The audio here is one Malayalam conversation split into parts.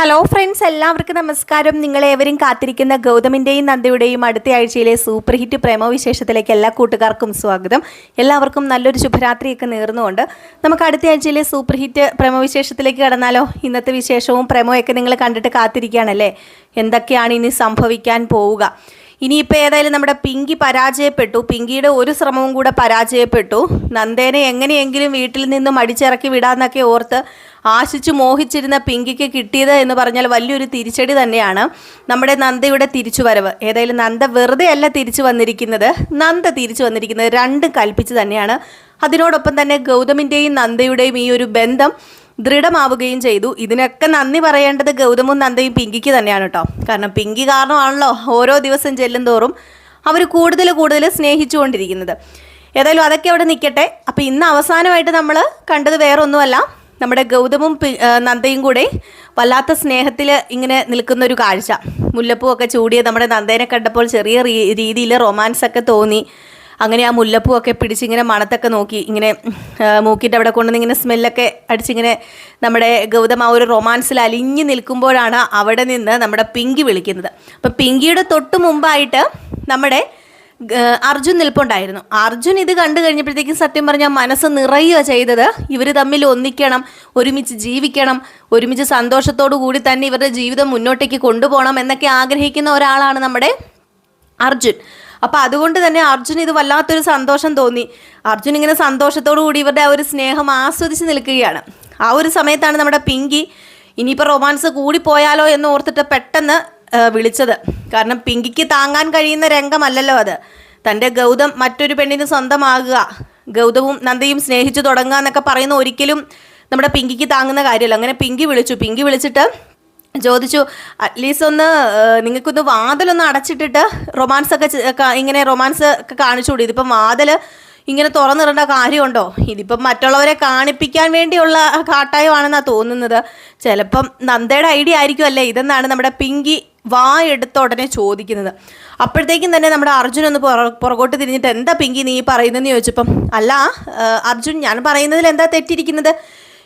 ഹലോ ഫ്രണ്ട്സ് എല്ലാവർക്കും നമസ്കാരം. നിങ്ങളേവരും കാത്തിരിക്കുന്ന ഗൗതമിന്റെയും നന്ദയുടെയും അടുത്ത ആഴ്ചയിലെ സൂപ്പർ ഹിറ്റ് പ്രേമവിശേഷത്തിലേക്ക് എല്ലാ കൂട്ടുകാർക്കും സ്വാഗതം. എല്ലാവർക്കും നല്ലൊരു ശുഭരാത്രിയൊക്കെ നേർന്നുകൊണ്ട് നമുക്ക് അടുത്ത ആഴ്ചയിലെ സൂപ്പർ ഹിറ്റ് പ്രേമവിശേഷത്തിലേക്ക് കടന്നാലോ. ഇന്നത്തെ വിശേഷവും പ്രേമയൊക്കെ നിങ്ങൾ കണ്ടിട്ട് കാത്തിരിക്കുകയാണല്ലേ? എന്തൊക്കെയാണ് ഇനി സംഭവിക്കാൻ പോവുക? ഇനിയിപ്പോൾ ഏതായാലും നമ്മുടെ പിങ്കി പരാജയപ്പെട്ടു. പിങ്കിയുടെ ഒരു ശ്രമവും കൂടെ പരാജയപ്പെട്ടു. നന്ദേനെ എങ്ങനെയെങ്കിലും വീട്ടിൽ നിന്നും അടിച്ചിറക്കി വിടാമെന്നൊക്കെ ഓർത്ത് ആശിച്ചു മോഹിച്ചിരുന്ന പിങ്കിക്ക് കിട്ടിയത് എന്ന് പറഞ്ഞാൽ വലിയൊരു തിരിച്ചടി തന്നെയാണ്. നമ്മുടെ നന്ദയുടെ തിരിച്ചുവരവ്. ഏതായാലും നന്ദ വെറുതെ അല്ല തിരിച്ചു വന്നിരിക്കുന്നത്. നന്ദ തിരിച്ചു വന്നിരിക്കുന്നത് രണ്ടും കൽപ്പിച്ച് തന്നെയാണ്. അതിനോടൊപ്പം തന്നെ ഗൗതമിന്റെയും നന്ദയുടെയും ഈ ഒരു ബന്ധം ദൃഢമാവുകയും ചെയ്തു. ഇതിനൊക്കെ നന്ദി പറയേണ്ടത് ഗൗതമും നന്ദയും പിങ്കിക്ക് തന്നെയാണ് കേട്ടോ. കാരണം പിങ്കി കാരണമാണല്ലോ ഓരോ ദിവസം ചെല്ലും തോറും അവർ കൂടുതൽ കൂടുതൽ സ്നേഹിച്ചുകൊണ്ടിരിക്കുന്നത്. ഏതായാലും അതൊക്കെ അവിടെ നിൽക്കട്ടെ അപ്പോൾ ഇന്ന് അവസാനമായിട്ട് നമ്മൾ കണ്ടത് വേറൊന്നുമല്ല. നമ്മുടെ ഗൗതമും നന്ദയും കൂടെ വല്ലാത്ത സ്നേഹത്തിൽ ഇങ്ങനെ നിൽക്കുന്ന ഒരു കാഴ്ച. മുല്ലപ്പൂ ഒക്കെ ചൂടിയ നമ്മുടെ നന്ദേനെ കണ്ടപ്പോൾ ചെറിയ രീതിയിൽ റൊമാൻസ് ഒക്കെ തോന്നി. അങ്ങനെ ആ മുല്ലപ്പൂ ഒക്കെ പിടിച്ച് ഇങ്ങനെ മണത്തൊക്കെ നോക്കി ഇങ്ങനെ മൂക്കിന്റെ അവിടെ കൊണ്ടുവന്ന് ഇങ്ങനെ സ്മെല്ലൊക്കെ അടിച്ചിങ്ങനെ നമ്മുടെ ഗൗതമ ഒരു റൊമാൻസിൽ അലിഞ്ഞു നിൽക്കുമ്പോഴാണ് അവിടെ നിന്ന് നമ്മുടെ പിങ്കി വിളിക്കുന്നത്. അപ്പം പിങ്കിയുടെ തൊട്ട് മുമ്പായിട്ട് നമ്മുടെ അർജുൻ നിൽപ്പുണ്ടായിരുന്നു. അർജുൻ ഇത് കണ്ടു കഴിഞ്ഞപ്പോഴത്തേക്കും സത്യം പറഞ്ഞാൽ മനസ്സ് നിറയുക ചെയ്തത്. ഇവർ തമ്മിൽ ഒന്നിക്കണം ഒരുമിച്ച് ജീവിക്കണം ഒരുമിച്ച് സന്തോഷത്തോടു കൂടി തന്നെ ഇവരുടെ ജീവിതം മുന്നോട്ടേക്ക് കൊണ്ടുപോകണം എന്നൊക്കെ ആഗ്രഹിക്കുന്ന ഒരാളാണ് നമ്മുടെ അർജുൻ. അപ്പോൾ അതുകൊണ്ട് തന്നെ അർജുൻ ഇത് വല്ലാത്തൊരു സന്തോഷം തോന്നി. അർജുൻ ഇങ്ങനെ സന്തോഷത്തോടു കൂടി ഇവരുടെ ആ ഒരു സ്നേഹം ആസ്വദിച്ച് നിൽക്കുകയാണ്. ആ ഒരു സമയത്താണ് നമ്മുടെ പിങ്കി ഇനിയിപ്പോൾ റൊമാൻസ് കൂടിപ്പോയാലോ എന്ന് ഓർത്തിട്ട് പെട്ടെന്ന് വിളിച്ചത്. കാരണം പിങ്കിക്ക് താങ്ങാൻ കഴിയുന്ന രംഗമല്ലല്ലോ അത്. തന്റെ ഗൗതം മറ്റൊരു പെണ്ണിന് സ്വന്തമാകുക ഗൗതവും നന്ദയും സ്നേഹിച്ചു തുടങ്ങുക എന്നൊക്കെ പറയുന്ന ഒരിക്കലും നമ്മുടെ പിങ്കിക്ക് താങ്ങുന്ന കാര്യമല്ല. അങ്ങനെ പിങ്കി വിളിച്ചു. പിങ്കി വിളിച്ചിട്ട് ചോദിച്ചു അറ്റ്ലീസ്റ്റ് ഒന്ന് നിങ്ങൾക്കൊന്ന് വാതിലൊന്ന് അടച്ചിട്ടിട്ട് റൊമാൻസ് ഒക്കെ ഇങ്ങനെ റൊമാൻസ് ഒക്കെ കാണിച്ചുകൂടി? ഇതിപ്പം വാതിൽ ഇങ്ങനെ തുറന്നിടേണ്ട കാര്യമുണ്ടോ? ഇതിപ്പം മറ്റുള്ളവരെ കാണിപ്പിക്കാൻ വേണ്ടിയുള്ള കാട്ടായമാണെന്നാണ് തോന്നുന്നത്. ചിലപ്പം നന്ദയുടെ ഐഡിയ ആയിരിക്കും അല്ലേ? ഇതെന്നാണ് നമ്മുടെ പിങ്കി വാ എടുത്ത ഉടനെ ചോദിക്കുന്നത്. അപ്പോഴത്തേക്കും തന്നെ നമ്മുടെ അർജുൻ ഒന്ന് പുറകോട്ട് തിരിഞ്ഞിട്ട് എന്താ പിങ്കി നീ പറയുന്നതെന്ന് ചോദിച്ചപ്പം അല്ല അർജുൻ ഞാൻ പറയുന്നതിൽ എന്താ തെറ്റിരിക്കുന്നത്?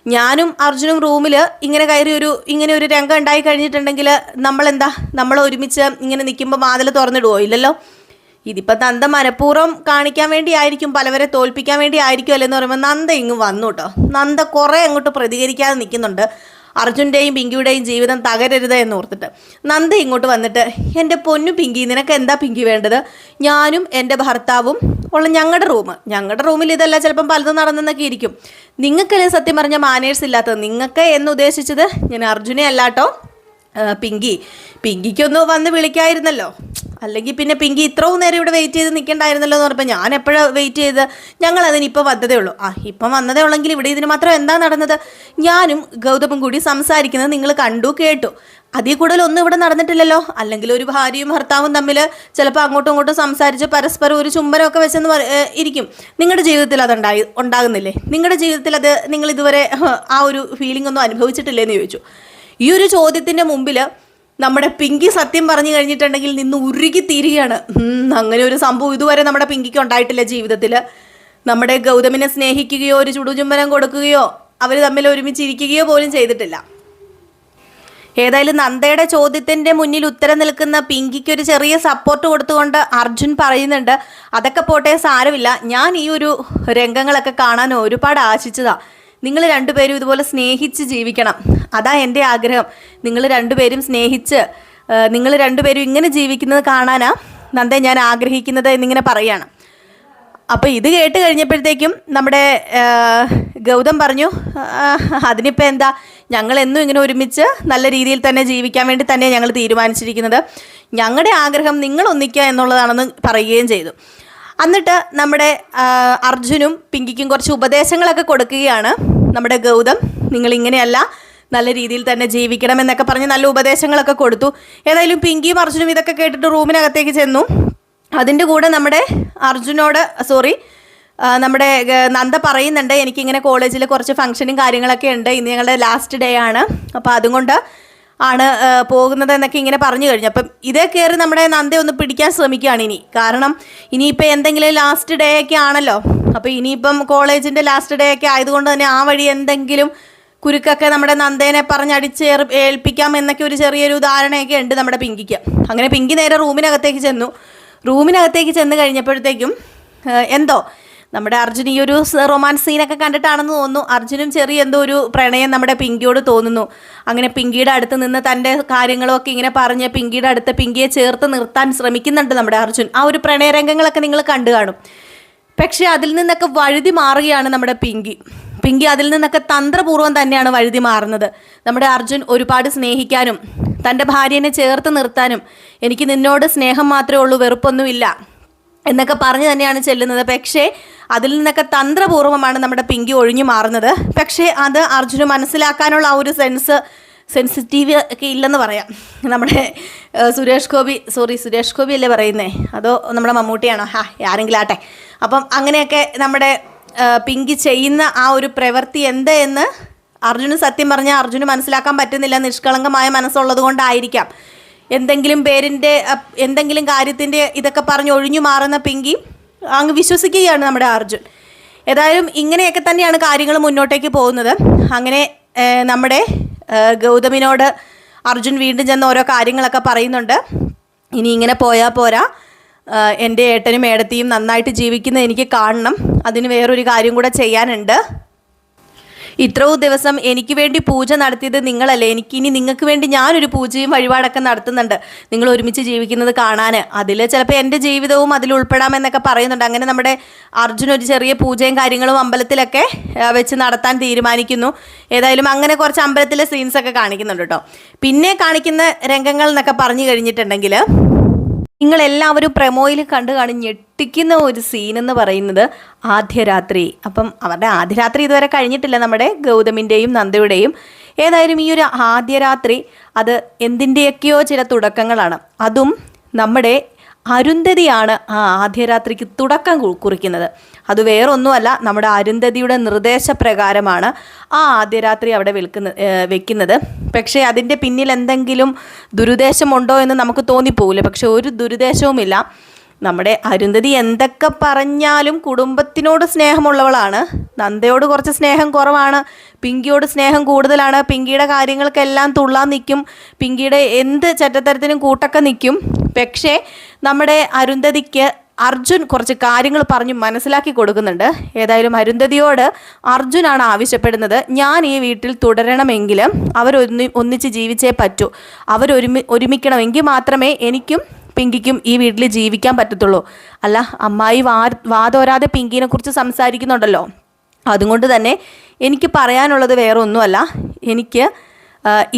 ഞാനും അർജുനും റൂമിൽ ഇങ്ങനെ കയറി ഒരു ഇങ്ങനെ ഒരു രംഗം ഉണ്ടായി കഴിഞ്ഞിട്ടുണ്ടെങ്കിൽ നമ്മളെന്താ? നമ്മൾ ഒരുമിച്ച് ഇങ്ങനെ നിൽക്കുമ്പോൾ വാതിൽ തുറന്നിടുവോ? ഇല്ലല്ലോ. ഇതിപ്പോൾ നന്ദ മനഃപൂർവം കാണിക്കാൻ വേണ്ടി ആയിരിക്കും പലവരെ തോൽപ്പിക്കാൻ വേണ്ടി ആയിരിക്കും അല്ലെന്ന് പറയുമ്പോൾ നന്ദ ഇങ്ങ് വന്നു കേട്ടോ. നന്ദ കുറേ അങ്ങോട്ട് പ്രതികരിക്കാതെ നിൽക്കുന്നുണ്ട്. അർജുന്റെയും പിങ്കിയുടെയും ജീവിതം തകരരുത് എന്ന് ഓർത്തിട്ട് നന്ദ ഇങ്ങോട്ട് വന്നിട്ട് എന്റെ പൊന്നു പിങ്കി നിനക്ക് എന്താ പിങ്കി വേണ്ടത്? ഞാനും എന്റെ ഭർത്താവും ഉള്ള ഞങ്ങളുടെ റൂം. ഞങ്ങളുടെ റൂമിൽ ഇതല്ല ചിലപ്പം പലതും നടന്നെന്നൊക്കെ ഇരിക്കും. നിങ്ങൾക്കല്ലേ സത്യം പറഞ്ഞ മാനേഴ്സ് ഇല്ലാത്തത്? നിങ്ങൾക്ക് എന്ന് ഉദ്ദേശിച്ചത് ഞാൻ അർജുനെ അല്ലാട്ടോ? പിങ്കി. പിങ്കിക്കൊന്ന് വന്ന് വിളിക്കായിരുന്നല്ലോ. അല്ലെങ്കിൽ പിന്നെ പിങ്കി ഇത്രയും നേരം ഇവിടെ വെയിറ്റ് ചെയ്ത് നിൽക്കണ്ടായിരുന്നല്ലോ എന്ന് പറഞ്ഞപ്പോൾ ഞാൻ എപ്പോഴാണ് വെയിറ്റ് ചെയ്ത്? ഞങ്ങൾ അതിനിപ്പോൾ വന്നതേ ഉള്ളൂ. ആ ഇപ്പം വന്നതേ ഉള്ളെങ്കിൽ ഇവിടെ ഇതിന് മാത്രം എന്താ നടന്നത്? ഞാനും ഗൗതമും കൂടി സംസാരിക്കുന്നത് നിങ്ങൾ കണ്ടു കേട്ടു. അതിൽ കൂടുതൽ ഒന്നും ഇവിടെ നടന്നിട്ടില്ലല്ലോ. അല്ലെങ്കിൽ ഒരു ഭാര്യയും ഭർത്താവും തമ്മിൽ ചിലപ്പോൾ അങ്ങോട്ടും ഇങ്ങോട്ടും സംസാരിച്ച് പരസ്പരം ഒരു ചുംബനമൊക്കെ വെച്ചെന്ന് ഇരിക്കും. നിങ്ങളുടെ ജീവിതത്തിൽ അത് ഉണ്ടായി ഉണ്ടാകുന്നില്ലേ? നിങ്ങളുടെ ജീവിതത്തിൽ അത് നിങ്ങൾ ഇതുവരെ ആ ഒരു ഫീലിംഗ് ഒന്നും അനുഭവിച്ചിട്ടില്ലേ എന്ന് ചോദിച്ചു. ഈ ഒരു ചോദ്യത്തിന്റെ മുമ്പിൽ നമ്മുടെ പിങ്കി സത്യം പറഞ്ഞു കഴിഞ്ഞിട്ടുണ്ടെങ്കിൽ നിന്ന് ഉരുകി തീരുകയാണ്. അങ്ങനെ ഒരു സംഭവം ഇതുവരെ നമ്മുടെ പിങ്കിക്ക് ഉണ്ടായിട്ടില്ല ജീവിതത്തിൽ നമ്മുടെ ഗൗതമിനെ സ്നേഹിക്കുകയോ ഒരു ചുടുചുംബനം കൊടുക്കുകയോ അവർ തമ്മിൽ ഒരുമിച്ചിരിക്കുകയോ പോലും ചെയ്തിട്ടില്ല. ഏതായാലും നന്ദയുടെ ചോദ്യത്തിന്റെ മുന്നിൽ ഉത്തരം നിൽക്കുന്ന പിങ്കിക്ക് ഒരു ചെറിയ സപ്പോർട്ട് കൊടുത്തുകൊണ്ട് അർജുൻ പറയുന്നുണ്ട് അതൊക്കെ പോട്ടെ സാരമില്ല. ഞാൻ ഈ ഒരു രംഗങ്ങളൊക്കെ കാണാൻ ഒരുപാട് ആശിച്ചതാ. നിങ്ങൾ രണ്ടുപേരും ഇതുപോലെ സ്നേഹിച്ച് ജീവിക്കണം. അതാ എന്റെ ആഗ്രഹം. നിങ്ങൾ രണ്ടുപേരും സ്നേഹിച്ച് നിങ്ങൾ രണ്ടുപേരും ഇങ്ങനെ ജീവിക്കുന്നത് കാണാനാ നന്ദേ ഞാൻ ആഗ്രഹിക്കുന്നത് എന്നിങ്ങനെ പറയാണ്. അപ്പോൾ ഇത് കേട്ട് കഴിഞ്ഞപ്പോഴത്തേക്കും നമ്മുടെ ഗൗതം പറഞ്ഞു "ആ, അതിനിപ്പോൾ എന്താ? ഞങ്ങൾ എന്നും ഇങ്ങനെ ഒരുമിച്ച് നല്ല രീതിയിൽ തന്നെ ജീവിക്കാൻ വേണ്ടി തന്നെ ഞങ്ങൾ തീരുമാനിച്ചിരിക്കുന്നത്. ഞങ്ങളുടെ ആഗ്രഹം നിങ്ങൾ ഒന്നിക്കുക എന്നുള്ളതാണെന്ന് പറയുകയും ചെയ്തു. എന്നിട്ട് നമ്മുടെ അർജുനും പിങ്കിക്കും കുറച്ച് ഉപദേശങ്ങളൊക്കെ കൊടുക്കുകയാണ്. നമ്മുടെ ഗൗതം നിങ്ങൾ ഇങ്ങനെയല്ല നല്ല രീതിയിൽ തന്നെ ജീവിക്കണം എന്നൊക്കെ പറഞ്ഞ് നല്ല ഉപദേശങ്ങളൊക്കെ കൊടുത്തു. ഏതായാലും പിങ്കിയും അർജുനും ഇതൊക്കെ കേട്ടിട്ട് റൂമിനകത്തേക്ക് ചെന്നു. അതിന്റെ കൂടെ നമ്മുടെ അർജുനോട് സോറി നമ്മുടെ നന്ദ പറയുന്നുണ്ട് എനിക്കിങ്ങനെ കോളേജിൽ കുറച്ച് ഫംഗ്ഷനും കാര്യങ്ങളൊക്കെ ഉണ്ട്. ഇന്ന് ഞങ്ങളുടെ ലാസ്റ്റ് ഡേ ആണ്. അപ്പോൾ അതുകൊണ്ട് ആണ് പോകുന്നത് എന്നൊക്കെ ഇങ്ങനെ പറഞ്ഞു കഴിഞ്ഞു. അപ്പം ഇതേ കയറി നമ്മുടെ നന്ദ ഒന്ന് പിടിക്കാൻ ശ്രമിക്കുകയാണ് ഇനി. കാരണം ഇനിയിപ്പോൾ എന്തെങ്കിലും ലാസ്റ്റ് ഡേ ഒക്കെ ആണല്ലോ. അപ്പോൾ ഇനിയിപ്പം കോളേജിന്റെ ലാസ്റ്റ് ഡേ ഒക്കെ ആയതുകൊണ്ട് തന്നെ ആ വഴി എന്തെങ്കിലും കുരുക്കൊക്കെ നമ്മുടെ നന്ദേനെ പറഞ്ഞടിച്ച് ഏൽപ്പിക്കാം എന്നൊക്കെ ഒരു ചെറിയൊരു ഉദാഹരണയൊക്കെ ഉണ്ട് നമ്മുടെ പിങ്കിക്ക്. അങ്ങനെ പിങ്കി നേരെ റൂമിനകത്തേക്ക് ചെന്നു. റൂമിനകത്തേക്ക് ചെന്ന് കഴിഞ്ഞപ്പോഴത്തേക്കും എന്തോ നമ്മുടെ അർജുൻ ഈ ഒരു റൊമാൻസ് സീനൊക്കെ കണ്ടിട്ടാണെന്ന് തോന്നുന്നു. അർജുനും ചെറിയ എന്തോ ഒരു പ്രണയം നമ്മുടെ പിങ്കിയോട് തോന്നുന്നു. അങ്ങനെ പിങ്കിയുടെ അടുത്ത് നിന്ന് തന്റെ കാര്യങ്ങളൊക്കെ ഇങ്ങനെ പറഞ്ഞ് പിങ്കിയുടെ അടുത്ത് പിങ്കിയെ ചേർത്ത് നിർത്താൻ ശ്രമിക്കുന്നുണ്ട് നമ്മുടെ അർജുൻ. ആ ഒരു പ്രണയരംഗങ്ങളൊക്കെ നിങ്ങൾ കണ്ടു കാണും. പക്ഷേ അതിൽ നിന്നൊക്കെ വഴുതി മാറുകയാണ് നമ്മുടെ പിങ്കി. പിങ്കി അതിൽ നിന്നൊക്കെ തന്ത്രപൂർവം തന്നെയാണ് വഴുതി മാറുന്നത്. നമ്മുടെ അർജുൻ ഒരുപാട് സ്നേഹിക്കാനും തന്റെ ഭാര്യനെ ചേർത്ത് നിർത്താനും എനിക്ക് നിന്നോട് സ്നേഹം മാത്രമേ ഉള്ളൂ വെറുപ്പൊന്നുമില്ല. എന്നൊക്കെ പറഞ്ഞു തന്നെയാണ് ചെല്ലുന്നത്. പക്ഷേ അതിൽ നിന്നൊക്കെ തന്ത്രപൂർവമാണ് നമ്മുടെ പിങ്കി ഒഴിഞ്ഞു മാറുന്നത്. പക്ഷേ അത് അർജുന് മനസ്സിലാക്കാനുള്ള ആ ഒരു സെൻസ് സെൻസിറ്റീവ് ഒക്കെ ഇല്ലെന്ന് പറയാം. നമ്മുടെ സുരേഷ് ഗോപി സോറി സുരേഷ് ഗോപി അല്ലേ പറയുന്നേ? അതോ നമ്മുടെ മമ്മൂട്ടിയാണോ? ഹാ ആരെങ്കിലും ആട്ടെ. അപ്പം അങ്ങനെയൊക്കെ നമ്മുടെ പിങ്കി ചെയ്യുന്ന ആ ഒരു പ്രവൃത്തി എന്ത് എന്ന് അർജുന് സത്യം പറഞ്ഞാൽ അർജുന് മനസ്സിലാക്കാൻ പറ്റുന്നില്ല. നിഷ്കളങ്കമായ മനസ്സുള്ളത് കൊണ്ടായിരിക്കാം എന്തെങ്കിലും പേരിന്റെ എന്തെങ്കിലും കാര്യത്തിന്റെ ഇതൊക്കെ പറഞ്ഞ് ഒഴിഞ്ഞു മാറുന്ന പിങ്കി അങ്ങ് വിശ്വസിക്കുകയാണ് നമ്മുടെ അർജുൻ. ഏതായാലും ഇങ്ങനെയൊക്കെ തന്നെയാണ് കാര്യങ്ങൾ മുന്നോട്ടേക്ക് പോകുന്നത്. അങ്ങനെ നമ്മുടെ ഗൗതമിനോട് അർജുൻ വീണ്ടും ചെന്ന് ഓരോ കാര്യങ്ങളൊക്കെ പറയുന്നുണ്ട്. ഇനി ഇങ്ങനെ പോയാൽ പോരാ. എന്റെ ഏട്ടനും ഏടത്തിയും നന്നായിട്ട് ജീവിക്കുന്നത് എനിക്ക് കാണണം. അതിന് വേറൊരു കാര്യം കൂടെ ചെയ്യാനുണ്ട്. ഇത്രയും ദിവസം എനിക്ക് വേണ്ടി പൂജ നടത്തിയത് നിങ്ങളല്ലേ. എനിക്ക് ഇനി നിങ്ങൾക്ക് വേണ്ടി ഞാനൊരു പൂജയും വഴിപാടൊക്കെ നടത്തുന്നുണ്ട്. നിങ്ങൾ ഒരുമിച്ച് ജീവിക്കുന്നത് കാണാൻ അതിൽ ചിലപ്പോൾ എന്റെ ജീവിതവും അതിൽ ഉൾപ്പെടാമെന്നൊക്കെ പറയുന്നുണ്ട്. അങ്ങനെ നമ്മുടെ അർജുൻ ഒരു ചെറിയ പൂജയും കാര്യങ്ങളും അമ്പലത്തിലൊക്കെ വെച്ച് നടത്താൻ തീരുമാനിക്കുന്നു. ഏതായാലും അങ്ങനെ കുറച്ച് അമ്പലത്തിലെ സീൻസൊക്കെ കാണിക്കുന്നുണ്ട് കേട്ടോ. പിന്നെ കാണിക്കുന്ന രംഗങ്ങൾ എന്നൊക്കെ പറഞ്ഞു കഴിഞ്ഞിട്ടുണ്ടെങ്കിൽ നിങ്ങളെല്ലാവരും പ്രമോയിൽ കണ്ടു കാണും ഞെട്ടിക്കുന്ന ഒരു സീൻ എന്ന് പറയുന്നത് ആദ്യരാത്രി. അപ്പം അവരുടെ ആദ്യരാത്രി ഇതുവരെ കഴിഞ്ഞിട്ടില്ല നമ്മുടെ ഗൗതമിന്റെയും നന്ദയുടെയും. ഏതായാലും ഈ ഒരു ആദ്യരാത്രി അത് എന്തിന്റെയൊക്കെയോ ചില തുടക്കങ്ങളാണ്. അതും നമ്മുടെ അരുന്ധതിയാണ് ആ ആദ്യരാത്രിക്ക് തുടക്കം കുറിക്കുന്നത്. അത് വേറൊന്നുമല്ല നമ്മുടെ അരുന്ധതിയുടെ നിർദ്ദേശപ്രകാരമാണ് ആ ആദ്യരാത്രി അവിടെ വിൽക്കുന്ന വെക്കുന്നത്. പക്ഷേ അതിന്റെ പിന്നിൽ എന്തെങ്കിലും ദുരുദ്ദേശമുണ്ടോ എന്ന് നമുക്ക് തോന്നിപ്പോകില്ല പക്ഷേ ഒരു ദുരുദ്ദേശവുമില്ല. നമ്മുടെ അരുന്ധതി എന്തൊക്കെ പറഞ്ഞാലും കുടുംബത്തിനോട് സ്നേഹമുള്ളവളാണ്. നന്ദയോട് കുറച്ച് സ്നേഹം കുറവാണ്. പിങ്കിയോട് സ്നേഹം കൂടുതലാണ്. പിങ്കിയുടെ കാര്യങ്ങൾക്കെല്ലാം തുള്ളാൻ നിൽക്കും. പിങ്കിയുടെ എന്ത് ചറ്റത്തരത്തിനും കൂട്ടൊക്കെ നിൽക്കും. പക്ഷേ നമ്മുടെ അരുന്ധതിക്ക് അർജുൻ കുറച്ച് കാര്യങ്ങൾ പറഞ്ഞ് മനസ്സിലാക്കി കൊടുക്കുന്നുണ്ട്. ഏതായാലും അരുന്ധതിയോട് അർജുനാണ് ആവശ്യപ്പെടുന്നത്. ഞാൻ ഈ വീട്ടിൽ തുടരണമെങ്കിൽ അവരൊന്നി ഒന്നിച്ച് ജീവിച്ചേ പറ്റൂ. അവരൊരുമി ഒരുമിക്കണമെങ്കിൽ മാത്രമേ എനിക്കും പിങ്കിക്കും ഈ വീട്ടിൽ ജീവിക്കാൻ പറ്റത്തുള്ളൂ. അല്ല അമ്മായി വാ വാതോരാതെ പിങ്കിനെ കുറിച്ച് സംസാരിക്കുന്നുണ്ടല്ലോ. അതുകൊണ്ട് തന്നെ എനിക്ക് പറയാനുള്ളത് വേറെ ഒന്നുമല്ല എനിക്ക്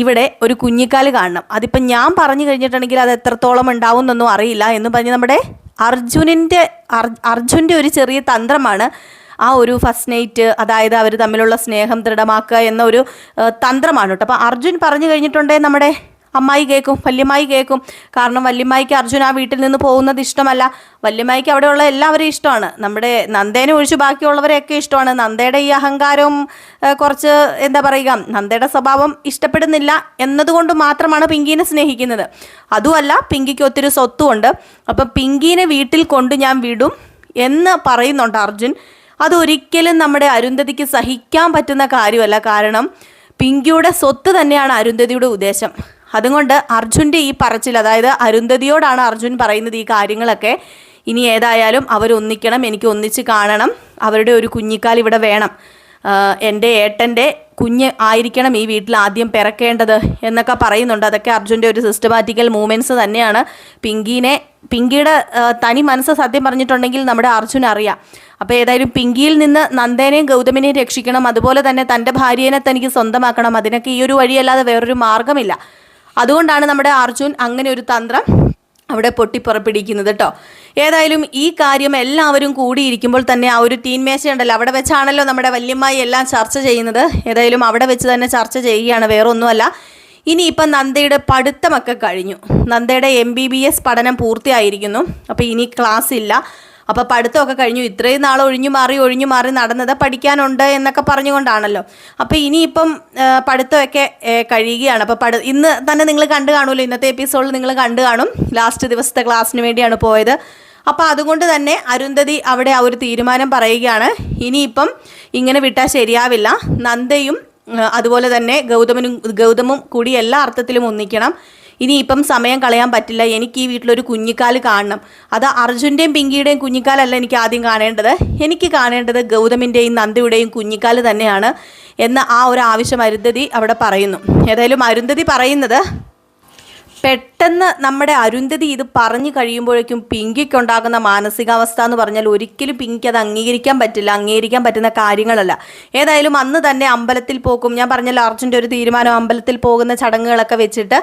ഇവിടെ ഒരു കുഞ്ഞിക്കാൽ കാണണം. അതിപ്പം ഞാൻ പറഞ്ഞു കഴിഞ്ഞിട്ടുണ്ടെങ്കിൽ അത് എത്രത്തോളം ഉണ്ടാവും എന്നൊന്നും അറിയില്ല എന്ന് പറഞ്ഞ് നമ്മുടെ അർജുനിന്റെ അർജുന്റെ ഒരു ചെറിയ തന്ത്രമാണ് ആ ഒരു ഫസ്റ്റ് നൈറ്റ് അതായത് അവർ തമ്മിലുള്ള സ്നേഹം ദൃഢമാക്കുക എന്ന ഒരു തന്ത്രമാണ് കേട്ടോ. അപ്പോൾ അർജുൻ പറഞ്ഞു കഴിഞ്ഞിട്ടുണ്ടെങ്കിൽ നമ്മുടെ അമ്മായി കേൾക്കും വല്യമായി കേൾക്കും കാരണം വല്യമ്മായിക്ക് അർജുൻ ആ വീട്ടിൽ നിന്ന് പോകുന്നത് ഇഷ്ടമല്ല. വല്യമ്മായിക്ക് അവിടെയുള്ള എല്ലാവരെയും ഇഷ്ടമാണ്. നമ്മുടെ നന്ദേനെ ഒഴിച്ച് ബാക്കിയുള്ളവരെയൊക്കെ ഇഷ്ടമാണ്. നന്ദയുടെ ഈ അഹങ്കാരവും കുറച്ച് എന്താ പറയുക നന്ദയുടെ സ്വഭാവം ഇഷ്ടപ്പെടുന്നില്ല എന്നതുകൊണ്ട് മാത്രമാണ് പിങ്കീനെ സ്നേഹിക്കുന്നത്. അതുമല്ല പിങ്കിക്ക് ഒത്തിരി സ്വത്തുമുണ്ട്. അപ്പം പിങ്കീനെ വീട്ടിൽ കൊണ്ട് ഞാൻ വിടും എന്ന് പറയുന്നുണ്ട് അർജുൻ. അതൊരിക്കലും നമ്മുടെ അരുന്ധതിക്ക് സഹിക്കാൻ പറ്റുന്ന കാര്യമല്ല. കാരണം പിങ്കിയുടെ സ്വത്ത് തന്നെയാണ് അരുന്ധതിയുടെ ഉദ്ദേശം. അതുകൊണ്ട് അർജുന്റെ ഈ പറച്ചിൽ അതായത് അരുന്ധതിയോടാണ് അർജുൻ പറയുന്നത് ഈ കാര്യങ്ങളൊക്കെ. ഇനി ഏതായാലും അവരൊന്നിക്കണം എനിക്ക് ഒന്നിച്ച് കാണണം. അവരുടെ ഒരു കുഞ്ഞിക്കാൽ ഇവിടെ വേണം. എന്റെ ഏട്ടന്റെ കുഞ്ഞ് ആയിരിക്കണം ഈ വീട്ടിൽ ആദ്യം പിറക്കേണ്ടത് എന്നൊക്കെ പറയുന്നുണ്ട്. അതൊക്കെ അർജുന്റെ ഒരു സിസ്റ്റമാറ്റിക്കൽ മൂവ്മെന്റ്സ് തന്നെയാണ്. പിങ്കീനെ പിങ്കിയുടെ തനി മനസ്സ് സത്യം പറഞ്ഞിട്ടുണ്ടെങ്കിൽ നമ്മുടെ അർജുൻ അറിയാം. അപ്പോൾ ഏതായാലും പിങ്കിയിൽ നിന്ന് നന്ദേനെയും ഗൗതമിനെയും രക്ഷിക്കണം. അതുപോലെ തന്നെ തന്റെ ഭാര്യേനെ തനിക്ക് സ്വന്തമാക്കണം. അതിനൊക്കെ ഈ ഒരു വഴിയല്ലാതെ വേറൊരു മാർഗമില്ല അതുകൊണ്ടാണ് നമ്മുടെ അർജുൻ അങ്ങനെ ഒരു തന്ത്രം അവിടെ പൊട്ടിപ്പുറപ്പിടിക്കുന്നത് കേട്ടോ. ഏതായാലും ഈ കാര്യം എല്ലാവരും കൂടിയിരിക്കുമ്പോൾ തന്നെ ആ ഒരു ടീൻ മേശയുണ്ടല്ലോ അവിടെ വെച്ചാണല്ലോ നമ്മുടെ വല്യമ്മായി എല്ലാം ചർച്ച ചെയ്യുന്നത്. ഏതായാലും അവിടെ വെച്ച് തന്നെ ചർച്ച ചെയ്യുകയാണ് വേറെ ഒന്നുമല്ല ഇനിയിപ്പം നന്ദയുടെ പഠിത്തമൊക്കെ കഴിഞ്ഞു. നന്ദയുടെ എം പഠനം പൂർത്തിയായിരിക്കുന്നു. അപ്പോൾ ഇനി ക്ലാസ് ഇല്ല. അപ്പോൾ പഠിത്തമൊക്കെ കഴിഞ്ഞു. ഇത്രയും നാൾ ഒഴിഞ്ഞു മാറി ഒഴിഞ്ഞു മാറി നടന്നത് പഠിക്കാനുണ്ട് എന്നൊക്കെ പറഞ്ഞുകൊണ്ടാണല്ലോ. അപ്പോൾ ഇനിയിപ്പം പഠിത്തമൊക്കെ കഴിയുകയാണ്. അപ്പോൾ പഠി ഇന്ന് തന്നെ നിങ്ങൾ കണ്ടു കാണുമല്ലോ. ഇന്നത്തെ എപ്പിസോഡിൽ നിങ്ങൾ കണ്ടു കാണും. ലാസ്റ്റ് ദിവസത്തെ ക്ലാസ്സിന് വേണ്ടിയാണ് പോയത്. അപ്പോൾ അതുകൊണ്ട് തന്നെ അരുന്ധതി അവിടെ ആ ഒരു തീരുമാനം പറയുകയാണ്. ഇനിയിപ്പം ഇങ്ങനെ വിട്ടാൽ ശരിയാവില്ല. നന്ദയും അതുപോലെ തന്നെ ഗൗതമനും ഗൗതമും കൂടി എല്ലാ അർത്ഥത്തിലും ഒന്നിക്കണം. ഇനിയിപ്പം സമയം കളയാൻ പറ്റില്ല. എനിക്ക് ഈ വീട്ടിലൊരു കുഞ്ഞിക്കാൽ കാണണം. അത് അർജുന്റെയും പിങ്കിയുടെയും കുഞ്ഞിക്കാലല്ല എനിക്ക് ആദ്യം കാണേണ്ടത്. എനിക്ക് കാണേണ്ടത് ഗൗതമിന്റെയും നന്ദിയുടെയും കുഞ്ഞിക്കാൽ തന്നെയാണ് എന്ന് ആ ഒരു ആവശ്യം അരുന്ധതി അവിടെ പറയുന്നു. ഏതായാലും അരുന്ധതി പറയുന്നത് പെട്ടെന്ന് നമ്മുടെ അരുന്ധതി ഇത് പറഞ്ഞു കഴിയുമ്പോഴേക്കും പിങ്കിക്കുണ്ടാകുന്ന മാനസികാവസ്ഥ എന്ന് പറഞ്ഞാൽ ഒരിക്കലും പിങ്കിക്ക് അത് അംഗീകരിക്കാൻ പറ്റില്ല അംഗീകരിക്കാൻ പറ്റുന്ന കാര്യങ്ങളല്ല. ഏതായാലും അന്ന് തന്നെ അമ്പലത്തിൽ പോകും ഞാൻ പറഞ്ഞല്ലോ അർജുന്റെ ഒരു തീരുമാനം അമ്പലത്തിൽ പോകുന്ന ചടങ്ങുകളൊക്കെ വെച്ചിട്ട്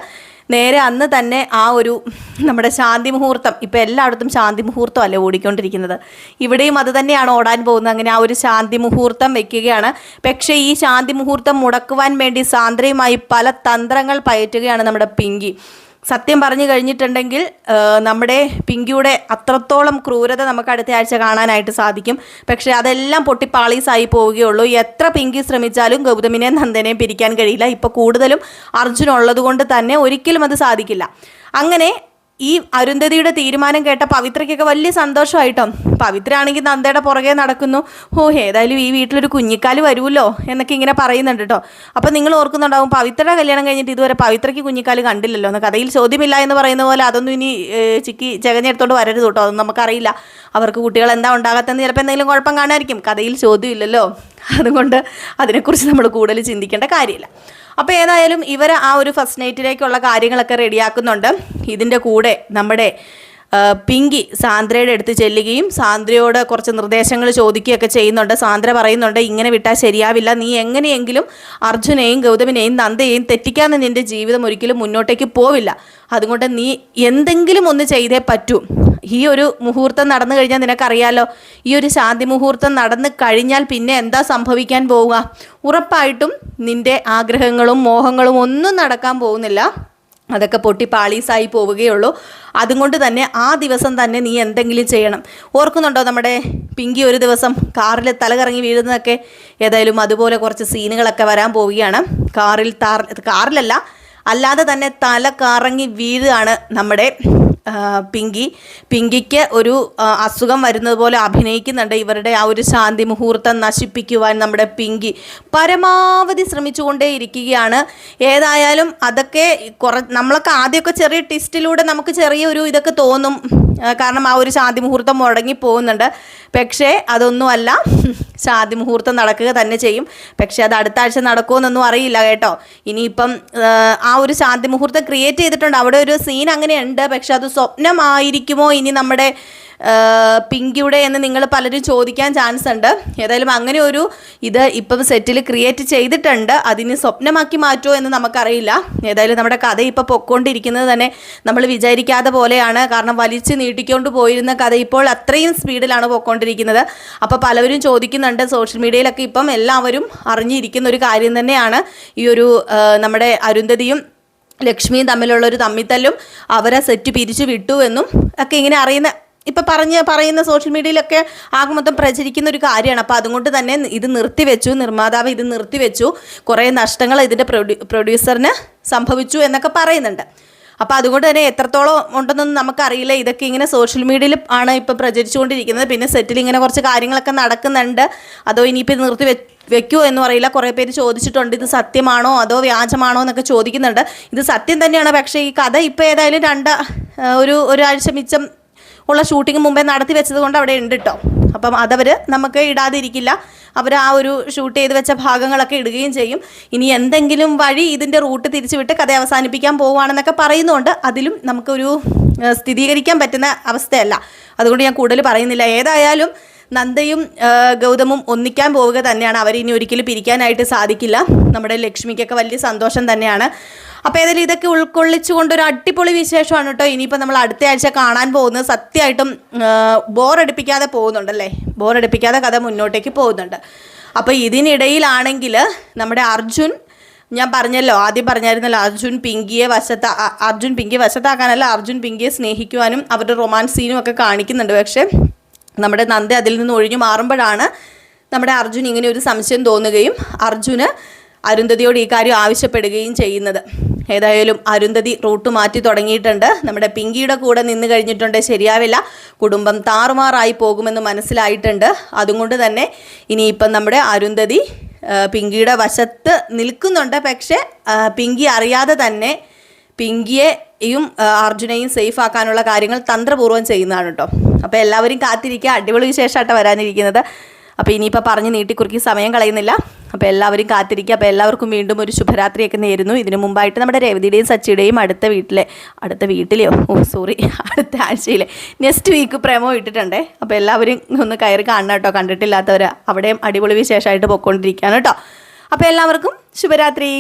നേരെ അന്ന് തന്നെ ആ ഒരു നമ്മുടെ ശാന്തി മുഹൂർത്തം ഇപ്പം എല്ലായിടത്തും ശാന്തി മുഹൂർത്തം അല്ലേ ഓടിക്കൊണ്ടിരിക്കുന്നത്. ഇവിടെയും അത് തന്നെയാണ് ഓടാൻ പോകുന്നത്. അങ്ങനെ ആ ഒരു ശാന്തി മുഹൂർത്തം വെക്കുകയാണ്. പക്ഷേ ഈ ശാന്തി മുഹൂർത്തം മുടക്കുവാൻ വേണ്ടി സാന്ദ്രയുമായി പല തന്ത്രങ്ങൾ പയറ്റുകയാണ് നമ്മുടെ പിങ്കി. സത്യം പറഞ്ഞു കഴിഞ്ഞിട്ടുണ്ടെങ്കിൽ നമ്മുടെ പിങ്കിയുടെ അത്രത്തോളം ക്രൂരത നമുക്ക് അടുത്ത ആഴ്ച കാണാനായിട്ട് സാധിക്കും. പക്ഷേ അതെല്ലാം പൊട്ടിപ്പാളീസായി പോവുകയുള്ളൂ. എത്ര പിങ്കി ശ്രമിച്ചാലും ഗൗതമിനെ നന്ദനെയും പിരിക്കാൻ കഴിയില്ല. ഇപ്പോൾ കൂടുതലും അർജുൻ ഉള്ളതുകൊണ്ട് തന്നെ ഒരിക്കലും അത് സാധിക്കില്ല. അങ്ങനെ ഈ അരുന്ധതിയുടെ തീരുമാനം കേട്ട പവിത്രയ്ക്കൊക്കെ വലിയ സന്തോഷമായിട്ടോ. പവിത്രയാണെങ്കിൽ നന്ദയുടെ പുറകെ നടക്കുന്നു. ഓ ഏതായാലും ഈ വീട്ടിലൊരു കുഞ്ഞിക്കാൽ വരുമല്ലോ എന്നൊക്കെ ഇങ്ങനെ പറയുന്നുണ്ട് കേട്ടോ. അപ്പം നിങ്ങൾ ഓർക്കുന്നുണ്ടാവും പവിത്രയുടെ കല്യാണം കഴിഞ്ഞിട്ട് ഇതുവരെ പവിത്രയ്ക്ക് കുഞ്ഞിക്കാൽ കണ്ടില്ലല്ലോ എന്ന്. കഥയിൽ ചോദ്യമില്ല എന്ന് പറയുന്ന പോലെ അതൊന്നും ഇനി ചിക്കി ചകഞ്ഞെടുത്തോണ്ട് വരരുത് കേട്ടോ. അതൊന്നും നമുക്കറിയില്ല. അവർക്ക് കുട്ടികൾ എന്താ ഉണ്ടാകാത്തെന്ന് ചിലപ്പോൾ എന്തെങ്കിലും കുഴപ്പം കാണാമായിരിക്കും. കഥയിൽ ചോദ്യമില്ലല്ലോ. അതുകൊണ്ട് അതിനെക്കുറിച്ച് നമ്മൾ കൂടുതൽ ചിന്തിക്കേണ്ട കാര്യമില്ല. അപ്പോൾ ഏതായാലും ഇവർ ആ ഒരു ഫസ്റ്റ് നൈറ്റിലേക്കുള്ള കാര്യങ്ങളൊക്കെ റെഡിയാക്കുന്നുണ്ട് ഇതിന്റെ കൂടെ നമ്മുടെ പിങ്കി സാന്ദ്രയുടെ അടുത്ത് ചെല്ലുകയും സാന്ദ്രയോട് കുറച്ച് നിർദ്ദേശങ്ങൾ ചോദിക്കുകയൊക്കെ ചെയ്യുന്നുണ്ട്. സാന്ദ്ര പറയുന്നുണ്ട് ഇങ്ങനെ വിട്ടാൽ ശരിയാവില്ല. നീ എങ്ങനെയെങ്കിലും അർജുനെയും ഗൗതമിനെയും നന്ദയെയും തെറ്റിക്കാതെ നിന്റെ ജീവിതം ഒരിക്കലും മുന്നോട്ടേക്ക് പോവില്ല. അതുകൊണ്ട് നീ എന്തെങ്കിലും ഒന്ന് ചെയ്തേ പറ്റൂ. ഈ ഒരു മുഹൂർത്തം നടന്നു കഴിഞ്ഞാൽ നിനക്കറിയാലോ ഈ ഒരു ശാന്തി മുഹൂർത്തം നടന്നു കഴിഞ്ഞാൽ പിന്നെ എന്താ സംഭവിക്കാൻ പോവുക? ഉറപ്പായിട്ടും നിന്റെ ആഗ്രഹങ്ങളും മോഹങ്ങളും ഒന്നും നടക്കാൻ പോകുന്നില്ല. അതൊക്കെ പൊട്ടി പാളീസായി പോവുകയുള്ളൂ. അതുകൊണ്ട് തന്നെ ആ ദിവസം തന്നെ നീ എന്തെങ്കിലും ചെയ്യണം. ഓർക്കുന്നുണ്ടോ നമ്മുടെ പിങ്കി ഒരു ദിവസം കാറിൽ തലകറങ്ങി വീഴുന്നതൊക്കെ? ഏതായാലും അതുപോലെ കുറച്ച് സീനുകളൊക്കെ വരാൻ പോവുകയാണ്. കാറിൽ താർ കാറിലല്ല അല്ലാതെ തന്നെ തല കറങ്ങി വീഴുകയാണ് നമ്മുടെ പിങ്കി. പിങ്കിക്ക് ഒരു അസുഖം വരുന്നത് പോലെ അഭിനയിക്കുന്നുണ്ട്. ഇവരുടെ ആ ഒരു ശാന്തി മുഹൂർത്തം നശിപ്പിക്കുവാൻ നമ്മുടെ പിങ്കി പരമാവധി ശ്രമിച്ചുകൊണ്ടേ ഇരിക്കുകയാണ് ഏതായാലും അതൊക്കെ കുറ നമ്മളൊക്കെ ആദ്യമൊക്കെ ചെറിയ ടെസ്റ്റിലൂടെ നമുക്ക് ചെറിയൊരു ഇതൊക്കെ തോന്നും. കാരണം ആ ഒരു ശാന്തി മുഹൂർത്തം മുടങ്ങി പോകുന്നുണ്ട്. പക്ഷേ അതൊന്നുമല്ല. ശാന്തി മുഹൂർത്തം നടക്കുക തന്നെ ചെയ്യും. പക്ഷേ അത് അടുത്ത ആഴ്ച നടക്കുമെന്നൊന്നും അറിയില്ല കേട്ടോ. ഇനിയിപ്പം ആ ഒരു ശാന്തി മുഹൂർത്തം ക്രിയേറ്റ് ചെയ്തിട്ടുണ്ട്. അവിടെ ഒരു സീൻ അങ്ങനെയുണ്ട്. പക്ഷെ അത് സ്വപ്നമായിരിക്കുമോ ഇനി നമ്മുടെ പിങ്കിയുടെ എന്ന് നിങ്ങൾ പലരും ചോദിക്കാൻ ചാൻസ് ഉണ്ട്. ഏതായാലും അങ്ങനെ ഒരു ഇത് ഇപ്പം സെറ്റിൽ ക്രിയേറ്റ് ചെയ്തിട്ടുണ്ട്. അതിന് സ്വപ്നമാക്കി മാറ്റുമോ എന്ന് നമുക്കറിയില്ല. ഏതായാലും നമ്മുടെ കഥ ഇപ്പോൾ പൊക്കോണ്ടിരിക്കുന്നത് തന്നെ നമ്മൾ വിചാരിക്കാതെ പോലെയാണ്. കാരണം വലിച്ചു നീട്ടിക്കൊണ്ട് പോയിരുന്ന കഥ ഇപ്പോൾ അത്രയും സ്പീഡിലാണ് പൊക്കോണ്ടിരിക്കുന്നത്. അപ്പോൾ പലവരും ചോദിക്കുന്നുണ്ട്. സോഷ്യൽ മീഡിയയിലൊക്കെ ഇപ്പം എല്ലാവരും അറിഞ്ഞിരിക്കുന്ന ഒരു കാര്യം തന്നെയാണ്. ഈ ഒരു നമ്മുടെ അരുന്ധതിയും ലക്ഷ്മിയും തമ്മിലുള്ള ഒരു തമ്മിത്തല്ലും അവരെ സെറ്റ് പിരിച്ചു വിട്ടു എന്നും ഒക്കെ ഇങ്ങനെ അറിയുന്ന ഇപ്പം പറഞ്ഞ് പറയുന്ന സോഷ്യൽ മീഡിയയിലൊക്കെ ആകെ മൊത്തം പ്രചരിക്കുന്ന ഒരു കാര്യമാണ്. അപ്പോൾ അതുകൊണ്ട് തന്നെ ഇത് നിർത്തിവെച്ചു നിർമ്മാതാവ് ഇത് നിർത്തിവെച്ചു. കുറേ നഷ്ടങ്ങൾ ഇതിന്റെ പ്രൊഡ്യൂ പ്രൊഡ്യൂസറിന് സംഭവിച്ചു എന്നൊക്കെ പറയുന്നുണ്ട്. അപ്പോൾ അതുകൊണ്ട് തന്നെ എത്രത്തോളം ഉണ്ടെന്നൊന്നും നമുക്കറിയില്ല. ഇതൊക്കെ ഇങ്ങനെ സോഷ്യൽ മീഡിയയിൽ ആണ് ഇപ്പോൾ പ്രചരിച്ചുകൊണ്ടിരിക്കുന്നത്. പിന്നെ സെറ്റിൽ ഇങ്ങനെ കുറച്ച് കാര്യങ്ങളൊക്കെ നടക്കുന്നുണ്ട്. അതോ ഇനിയിപ്പോൾ നിർത്തി വെക്കുമോ എന്ന് പറയില്ല. കുറേ പേര് ചോദിച്ചിട്ടുണ്ട് ഇത് സത്യമാണോ? അതോ വ്യാജമാണോ? എന്നൊക്കെ ചോദിക്കുന്നുണ്ട്. ഇത് സത്യം തന്നെയാണ്. പക്ഷേ ഈ കഥ ഇപ്പോൾ ഏതായാലും രണ്ട ഒരു ഒരാഴ്ച മിച്ചം ഉള്ള ഷൂട്ടിംഗ് മുമ്പേ നടത്തി വെച്ചത് കൊണ്ട് അവിടെ ഉണ്ട് കേട്ടോ അപ്പം അതവർ നമുക്ക് ഇടാതിരിക്കില്ല. അവർ ആ ഒരു ഷൂട്ട് ചെയ്ത് വെച്ച ഭാഗങ്ങളൊക്കെ ഇടുകയും ചെയ്യും. ഇനി എന്തെങ്കിലും വഴി ഇതിന്റെ റൂട്ട് തിരിച്ചുവിട്ട് കഥ അവസാനിപ്പിക്കാൻ പോവുകയാണെന്നൊക്കെ പറയുന്നുണ്ട്. അതിലും നമുക്കൊരു സ്ഥിരീകരിക്കാൻ പറ്റുന്ന അവസ്ഥയല്ല. അതുകൊണ്ട് ഞാൻ കൂടുതൽ പറയുന്നില്ല. ഏതായാലും നന്ദയും ഗൗതമും ഒന്നിക്കാൻ പോവുക തന്നെയാണ്. അവർ ഇനി ഒരിക്കലും പിരിക്കാനായിട്ട് സാധിക്കില്ല. നമ്മുടെ ലക്ഷ്മിക്കൊക്കെ വലിയ സന്തോഷം തന്നെയാണ്. അപ്പോൾ ഏതായാലും ഇതൊക്കെ ഉൾക്കൊള്ളിച്ചുകൊണ്ട് ഒരു അടിപൊളി വിശേഷമാണ് കേട്ടോ. ഇനിയിപ്പോൾ നമ്മൾ അടുത്ത ആഴ്ച കാണാൻ പോകുന്നത് സത്യമായിട്ടും ബോറടിപ്പിക്കാതെ പോകുന്നുണ്ടല്ലേ? ബോറടിപ്പിക്കാതെ കഥ മുന്നോട്ടേക്ക് പോകുന്നുണ്ട്. അപ്പോൾ ഇതിനിടയിലാണെങ്കിൽ നമ്മുടെ അർജുൻ ഞാൻ പറഞ്ഞല്ലോ ആദ്യം പറഞ്ഞായിരുന്നല്ലോ അർജുൻ പിങ്കിയെ വശത്ത അർജുൻ പിങ്കിയെ വശത്താക്കാനല്ല അർജുൻ പിങ്കിയെ സ്നേഹിക്കുവാനും അവരുടെ റൊമാൻസ് സീനും ഒക്കെ കാണിക്കുന്നുണ്ട്. പക്ഷേ നമ്മുടെ നന്ദ അതിൽ നിന്ന് ഒഴിഞ്ഞു മാറുമ്പോഴാണ് നമ്മുടെ അർജുൻ ഇങ്ങനെ ഒരു സംശയം തോന്നുകയും അർജുന് അരുന്ധതിയോട് ഈ കാര്യം ആവശ്യപ്പെടുകയും ചെയ്യുന്നത്. ഏതായാലും അരുന്ധതി റൂട്ട് മാറ്റി തുടങ്ങിയിട്ടുണ്ട്. നമ്മുടെ പിങ്കിയുടെ കൂടെ നിന്ന് കഴിഞ്ഞിട്ടുണ്ട്. ശരിയാവില്ല. കുടുംബം താറുമാറായി പോകുമെന്ന് മനസ്സിലായിട്ടുണ്ട്. അതുകൊണ്ട് തന്നെ ഇനിയിപ്പം നമ്മുടെ അരുന്ധതി പിങ്കിയുടെ വശത്ത് നിൽക്കുന്നുണ്ട്. പക്ഷേ പിങ്കി അറിയാതെ തന്നെ പിങ്കിയെയും അർജുനെയും സേഫ് ആക്കാനുള്ള കാര്യങ്ങൾ തന്ത്രപൂർവം ചെയ്യുന്നതാണ് കേട്ടോ അപ്പോൾ എല്ലാവരും കാത്തിരിക്കുക. അടിപൊളി വിശേഷമായിട്ട് വരാനിരിക്കുന്നത്. അപ്പോൾ ഇനിയിപ്പോൾ പറഞ്ഞ് നീട്ടിക്കുറുക്കി സമയം കളയുന്നില്ല. അപ്പോൾ എല്ലാവരും കാത്തിരിക്കുക. അപ്പോൾ എല്ലാവർക്കും വീണ്ടും ഒരു ശുഭരാത്രിയൊക്കെ നേരുന്നു. ഇതിനു മുമ്പായിട്ട് നമ്മുടെ രവതിയുടെയും സച്ചിയുടെയും അടുത്ത വീട്ടിലെ അടുത്ത വീട്ടിലെയോ? ഓ സോറി അടുത്ത ആഴ്ചയിലെ. നെക്സ്റ്റ് വീക്ക് പ്രേമോ ഇട്ടിട്ടുണ്ടേ. അപ്പോൾ എല്ലാവരും ഒന്ന് കയറി കാണണം കേട്ടോ. കണ്ടിട്ടില്ലാത്തവർ അവിടെയും അടിപൊളി വിശേഷമായിട്ട് പൊയ്ക്കൊണ്ടിരിക്കുകയാണ് കേട്ടോ. അപ്പോൾ എല്ലാവർക്കും ശുഭരാത്രി.